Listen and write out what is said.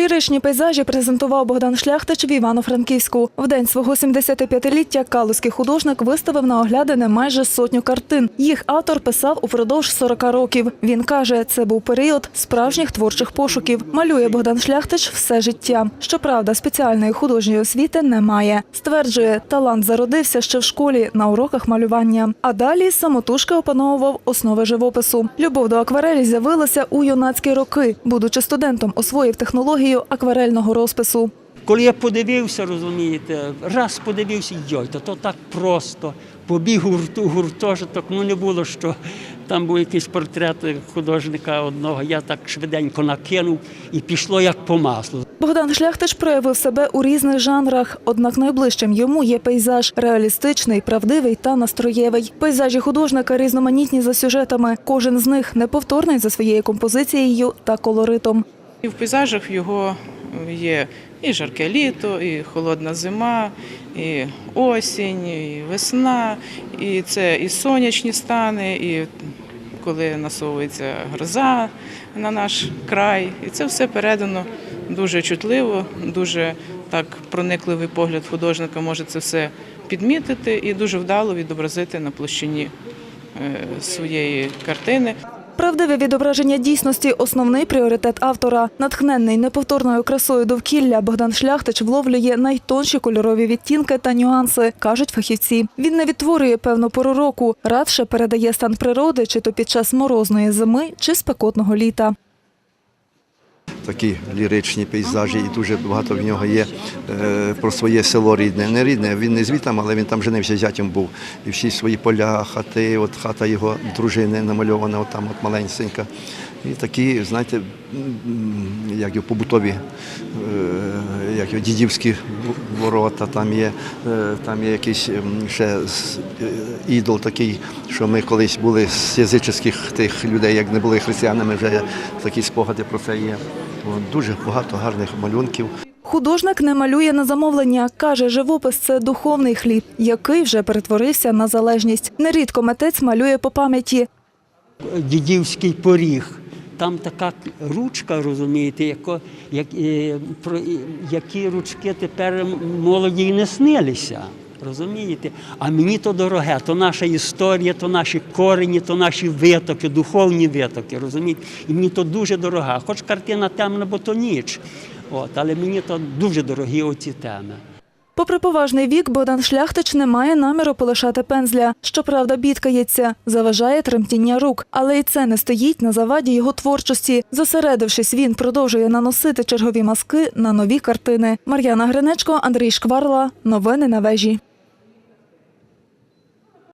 Ліричні пейзажі презентував Богдан Шляхтич в Івано-Франківську. В день свого 75-ліття калузький художник виставив на оглядини майже сотню картин. Їх автор писав упродовж 40 років. Він каже, це був період справжніх творчих пошуків. Малює Богдан Шляхтич все життя. Щоправда, спеціальної художньої освіти немає. Стверджує, талант зародився ще в школі на уроках малювання. А далі самотужки опановував основи живопису. Любов до акварелі з'явилася у юнацькі роки. Будучи студентом, освоїв технологію акварельного розпису. Коли я подивився, розумієте, раз подивився, йой, то, то так просто. Побіг у гурту, гуртожиток, ну не було що. Там був якийсь портрет художника одного, я так швиденько накинув і пішло як по маслу. Богдан Шляхтич проявив себе у різних жанрах, однак найближчим йому є пейзаж реалістичний, правдивий та настроєвий. Пейзажі художника різноманітні за сюжетами. Кожен з них неповторний за своєю композицією та колоритом. І в пейзажах його є і жарке літо, і холодна зима, і осінь, і весна, і це і сонячні стани, і коли насовується гроза на наш край. І це все передано дуже чутливо, дуже так проникливий погляд художника може це все підмітити і дуже вдало відобразити на площині е, своєї картини. Правдиве відображення дійсності основний пріоритет автора. Натхненний неповторною красою довкілля Богдан Шляхтич вловлює найтонші кольорові відтінки та нюанси, кажуть фахівці. Він не відтворює певну пору року, радше передає стан природи, чи то під час морозної зими, чи спекотного літа. Такі ліричні пейзажі, і дуже багато в нього є е, про своє село рідне. Не рідне, він не звітам, але він там женився зятям був. І всі свої поля, хати, от хата його дружини намальована, от там от маленька. І такі, знаєте, як побутові, е, як дідівські ворота, там є, е, там є якийсь ще е, ідол такий, що ми колись були з язичних тих людей, як не були християнами, вже такі спогади про це є. Дуже багато гарних малюнків. Художник не малює на замовлення. Каже, живопис це духовний хліб, який вже перетворився на залежність. Нерідко митець малює по пам'яті. Дідівський поріг. Там така ручка, розумієте, яко, як, е, про і- які ручки тепер молоді й не снилися. Розумієте? А мені то дороге, то наша історія, то наші корені, то наші витоки, духовні витоки, розумієте? І мені то дуже дорога. Хоч картина темна, бо то ніч. От, але мені то дуже дорогі оці теми. Попри поважний вік, Богдан Шляхтич не має наміру полишати пензля. Щоправда, бідкається, заважає тремтіння рук. Але і це не стоїть на заваді його творчості. Зосередившись, він продовжує наносити чергові маски на нові картини. Мар'яна Гринечко, Андрій Шкварла. Новини на вежі.